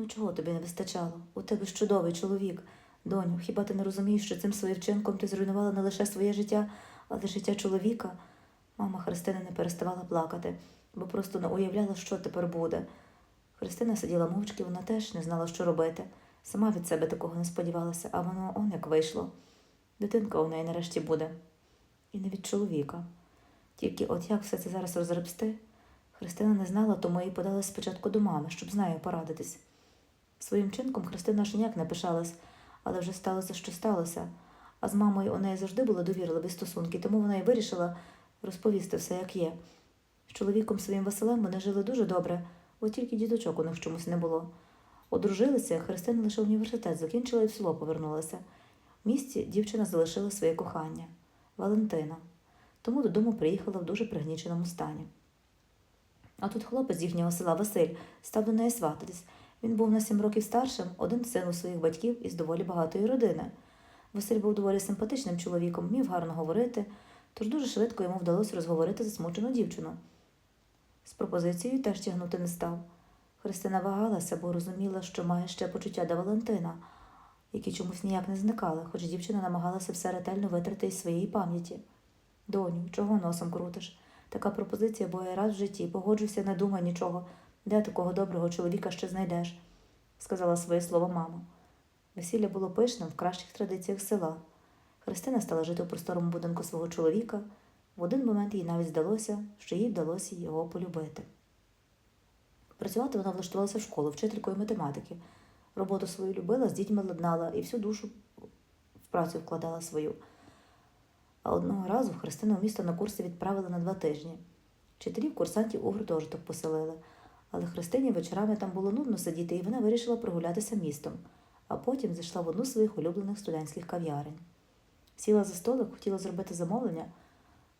Ну чого тобі не вистачало? У тебе ж чудовий чоловік. Доню, хіба ти не розумієш, що цим своїм вчинком ти зруйнувала не лише своє життя, але життя чоловіка? Мама Христини не переставала плакати, бо просто не уявляла, що тепер буде. Христина сиділа мовчки, вона теж не знала, що робити. Сама від себе такого не сподівалася, а воно он як вийшло. Дитинка у неї нарешті буде. І не від чоловіка. Тільки от як все це зараз розребсти? Христина не знала, тому їй подалась спочатку до мами, щоб з нею порадитись. Своїм чинком Христина ж ніяк не пишалась, але вже сталося, що сталося. А з мамою у неї завжди були довірливі стосунки, тому вона й вирішила розповісти все, як є. З чоловіком своїм Василем вони жили дуже добре, от тільки діточок у них чомусь не було. Одружилися, Христина лише університет закінчила і в село повернулася. В місті дівчина залишила своє кохання Валентина, тому додому приїхала в дуже пригніченому стані. А тут хлопець з їхнього села Василь став до неї свататись. Він був на сім років старшим, один син у своїх батьків із доволі багатої родини. Василь був доволі симпатичним чоловіком, вмів гарно говорити, тож дуже швидко йому вдалося розговорити засмучену дівчину. З пропозицією теж тягнути не став. Христина вагалася, бо розуміла, що має ще почуття до Валентина, які чомусь ніяк не зникали, хоч дівчина намагалася все ретельно витрати із своєї пам'яті. Доню, чого носом крутиш? Така пропозиція буває раз в житті, погоджуйся, не думай нічого. Де такого доброго чоловіка ще знайдеш? сказала своє слово мама. Весілля було пишним в кращих традиціях села. Христина стала жити у просторому будинку свого чоловіка. В один момент їй навіть здалося, що їй вдалося його полюбити. Працювати вона влаштувалася в школу вчителькою математики. Роботу свою любила, з дітьми ладнала і всю душу в працю вкладала свою. А одного разу Христину в місто на курси відправили на два тижні. Вчителів курсантів у гуртожиток поселили, але Христині вечорами там було нудно сидіти, і вона вирішила прогулятися містом, а потім зайшла в одну з своїх улюблених студентських кав'ярень. Сіла за столик, хотіла зробити замовлення,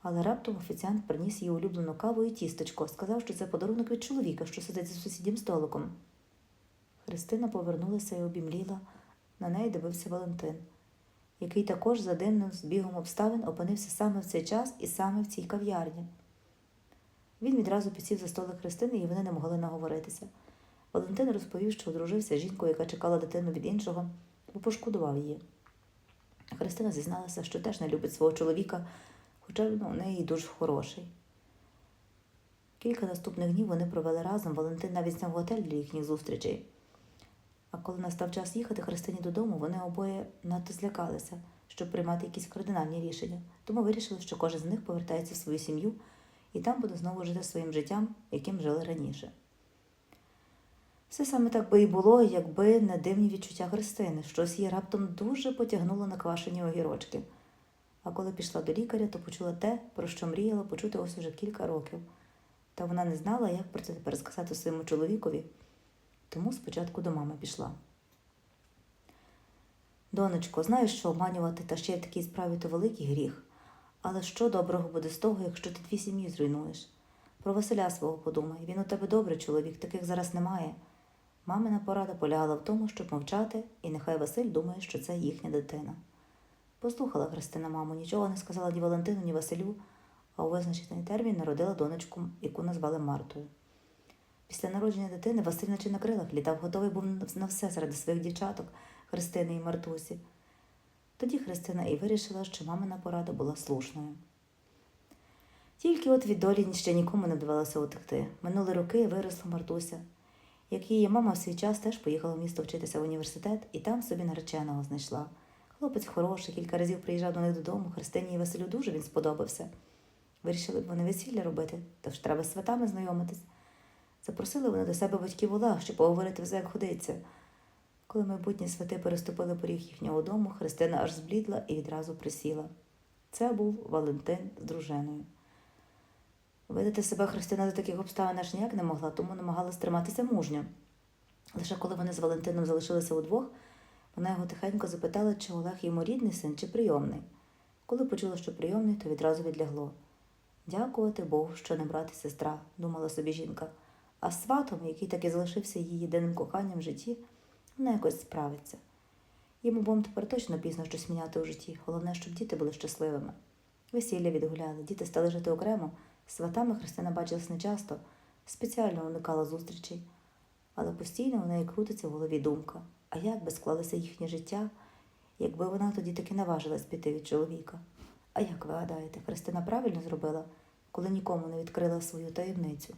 але раптом офіціант приніс їй улюблену каву і тістечко, сказав, що це подарунок від чоловіка, що сидить за сусіднім столиком. Христина повернулася і обімліла. На неї дивився Валентин, який також за дивним збігом обставин опинився саме в цей час і саме в цій кав'ярні. Він відразу підсів за столик Христини, і вони не могли наговоритися. Валентин розповів, що одружився з жінкою, яка чекала дитину від іншого, бо пошкодував її. Христина зізналася, що теж не любить свого чоловіка, хоча ну, у неї дуже хороший. Кілька наступних днів вони провели разом, Валентин навіть зняв готель для їхніх зустрічей. А коли настав час їхати Христині додому, вони обоє надто злякалися, щоб приймати якісь кардинальні рішення, тому вирішили, що кожен з них повертається в свою сім'ю і там буде знову жити своїм життям, яким жили раніше. Все саме так би і було, якби не дивні відчуття Христини, щось її раптом дуже потягнуло на квашені огірочки. А коли пішла до лікаря, то почула те, про що мріяла почути ось уже кілька років. Та вона не знала, як про це тепер сказати своєму чоловікові, тому спочатку до мами пішла. Донечко, знаєш, що обманювати та ще й такій справі то великий гріх. Але що доброго буде з того, якщо ти дві сім'ї зруйнуєш? Про Василя свого подумай, він у тебе добрий чоловік, таких зараз немає. Мамина порада полягала в тому, щоб мовчати, і нехай Василь думає, що це їхня дитина. Послухала Христина маму, нічого не сказала ні Валентину, ні Василю, а у визначений термін народила донечку, яку назвали Мартою. Після народження дитини Василь наче на крилах літав, готовий був на все заради своїх дівчаток, Христини і Мартусі. Тоді Христина і вирішила, що мамина порада була слушною. Тільки от від долі ще нікому не вдавалося утекти. Минули роки виросла Мартуся. Як її мама в свій час теж поїхала в місто вчитися в університет і там собі нареченого знайшла. Хлопець хороший, кілька разів приїжджав до них додому, Христині і Василю дуже він сподобався. Вирішили б вони весілля робити, тож треба з сватами знайомитись. Запросили вони до себе батьків Олег, щоб поговорити як ходиться. Коли майбутні свати переступили поріг їхнього дому, Христина аж зблідла і відразу присіла. Це був Валентин з дружиною. Видати себе Христина за таких обставин аж ніяк не могла, тому намагалась триматися мужньо. Лише коли вони з Валентином залишилися удвох, вона його тихенько запитала, чи Олег йому рідний син, чи прийомний. Коли почула, що прийомний, то відразу відлягло. Дякувати Богу, що не брат і сестра, думала собі жінка. А сватом, який так і залишився її єдиним коханням в житті, вона якось справиться. Їм обом тепер точно пізно щось міняти у житті. Головне, щоб діти були щасливими. Весілля відгуляли, діти стали жити окремо. Сватами Христина бачилась нечасто, спеціально уникала зустрічей. але постійно у неї крутиться в голові думка, а як би склалося їхнє життя, якби вона тоді таки наважилась піти від чоловіка. А як ви гадаєте, Христина правильно зробила, коли нікому не відкрила свою таємницю?